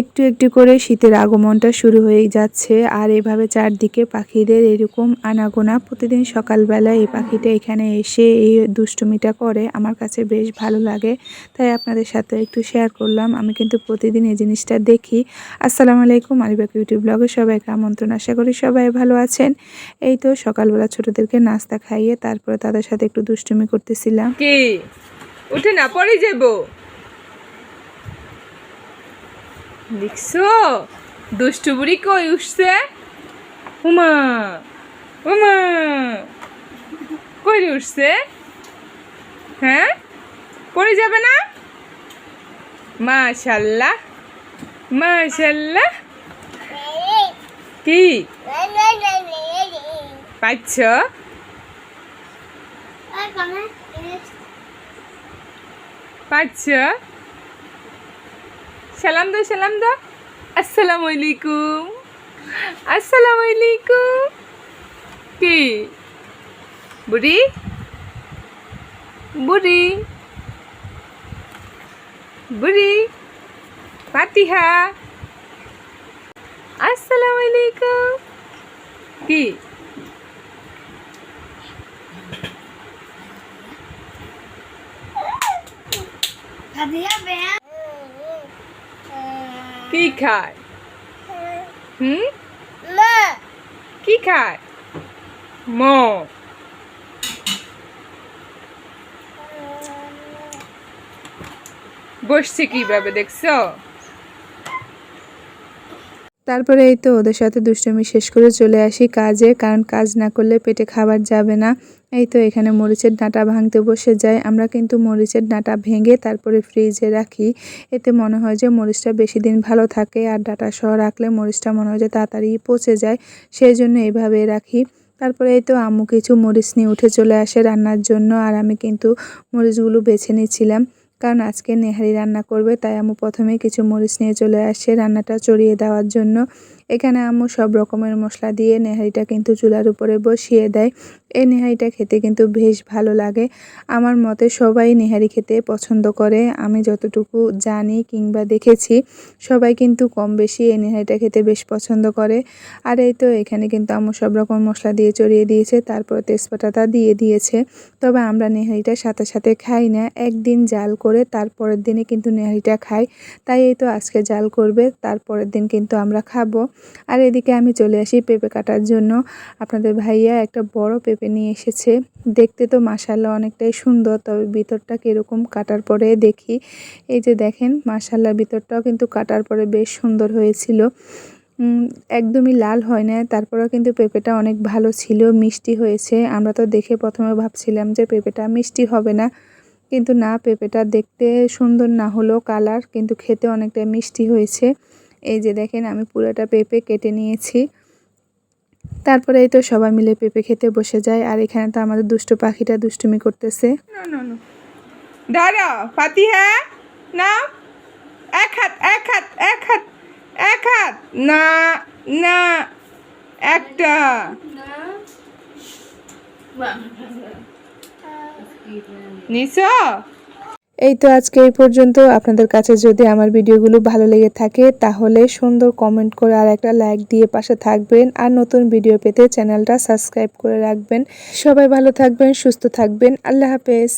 একটু একটু করে শীতের আগমনটা শুরু হয়েই যাচ্ছে। আর এভাবে চারদিকে পাখিদের এরকম আনাগোনা প্রতিদিন সকালবেলা এই পাখিটা এখানে এসে এই দুষ্টুমিটা করে আমার কাছে বেশ ভালো লাগে। তাই আপনাদের সাথে একটু শেয়ার করলাম। আমি কিন্তু প্রতিদিন এই জিনিসটা দেখি। আসসালামু আলাইকুম আলিবাক ইউটিউব ব্লগে সবাইকে আমন্ত্রণ। আশা করি সবাই ভালো আছেন। এই তো সকালবেলা ছোটদেরকে নাস্তা খাইয়ে তারপরে তাদের সাথে একটু দুষ্টুমি করতেছিলাম। কি? উঠে না, পরে যাব দেখছ দুষ্টু বুড়ি কই উঠছে? উমা উমা। কই উঠছে? হ্যাঁ? পড়ে যাবে না? মাশাল্লাহ মাশাল্লাহ। কি? পাচ্ছ পাচ্ছ সালাম দাও সালাম দাও। আসসালামু আলাইকুম। আসসালামু আলাইকুম। কি? বুড়ি? বুড়ি? বুড়ি? ফাতিহা? আসসালামু আলাইকুম। কি? কি খায় হুম কি খায় ম বসছে কিভাবে দেখছো তারপরে এই তো ওদের সাথে দুষ্টুমি শেষ করে চলে আসি কাজে, কারণ কাজ না করলে পেটে খাবার যাবে না। এই তো এখানে মরিচের ডাঁটা ভাঙতে বসে যায় আমরা কিন্তু মরিচের ডাঁটা ভেঙে তারপরে ফ্রিজে রাখি। এতে মনে হয় যে মরিচটা বেশি দিন ভালো থাকে আর ডাঁটা সহ রাখলে মরিচটা মনে হয় যে তাড়াতাড়ি পচে যায়। সেই জন্য এইভাবে রাখি। তারপরে এই তো আম্মু কিছু মরিচ নিয়ে উঠে চলে আসে রান্নার জন্য, আর আমি কিন্তু মরিচগুলো বেছে নিচ্ছিলাম কারণ আজকে নেহারি রান্না করবে, তাই আমি প্রথমে কিছু মরিচ নিয়ে চলে আসে রান্নাটা চড়িয়ে দেওয়ার জন্য। এখানে আম্মু সব রকমের মশলা দিয়ে নেহারিটা কিন্তু চুলার উপরে বসিয়ে দেয়। এই নেহারিটা খেতে কিন্তু বেশ ভালো লাগে। আমার মতে সবাই নেহারি খেতে পছন্দ করে। আমি যতটুকু জানি কিংবা দেখেছি, সবাই কিন্তু কম বেশি এই নেহারিটা খেতে বেশ পছন্দ করে। আর এই তো এখানে কিন্তু আম্মু সব রকম মশলা দিয়ে চড়িয়ে দিয়েছে, তারপর তেজপাতাটা দিয়ে দিয়েছে। তবে আমরা নেহারিটা সাথে সাথে খাই না। একদিন জাল করে তারপরের দিনে কিন্তু নেহারিটা খাই। তাই এই তো আজকে জাল করবে, তারপরের দিন কিন্তু আমরা খাব। আর এদিকে আমি চলে আসি পেঁপে কাটার জন্য। আপনাদের ভাইয়া একটা বড় পেঁপে নিয়ে এসেছে। দেখতে তো মাসাল্লাহ অনেকটাই সুন্দর, তবে ভিতরটা কীরকম কাটার পরে দেখি। এই যে দেখেন মাসাল্লাহ ভিতরটাও কিন্তু কাটার পরে বেশ সুন্দর হয়েছিল। একদমই লাল হয় না তারপরেও কিন্তু পেঁপেটা অনেক ভালো ছিল, মিষ্টি হয়েছে। আমরা তো দেখে প্রথমে ভাবছিলাম যে পেঁপেটা মিষ্টি হবে না, কিন্তু না, পেঁপেটা দেখতে সুন্দর না হলেও কালার কিন্তু খেতে অনেকটা মিষ্টি হয়েছে। এই যে দেখেন আমি পুরোটা পেঁপে কেটে নিয়েছি। তারপরে এই তো সবাই মিলে পেঁপে খেতে বসে যায়। আর এখানে তো আমাদের দুষ্টু পাখিটা দুষ্টুমি করতেছে। না না না? এক হাত এক হাত এক হাত এক হাত। না না একটা। নিছো? এই তো আজকে এই পর্যন্ত। আপনাদের কাছে যদি আমার ভিডিওগুলো ভালো লেগে থাকে, তাহলে সুন্দর কমেন্ট করে আর একটা লাইক দিয়ে পাশে থাকবেন। আর নতুন ভিডিও পেতে চ্যানেলটা সাবস্ক্রাইব করে রাখবেন। সবাই ভালো থাকবেন, সুস্থ থাকবেন। আল্লাহ হাফেজ।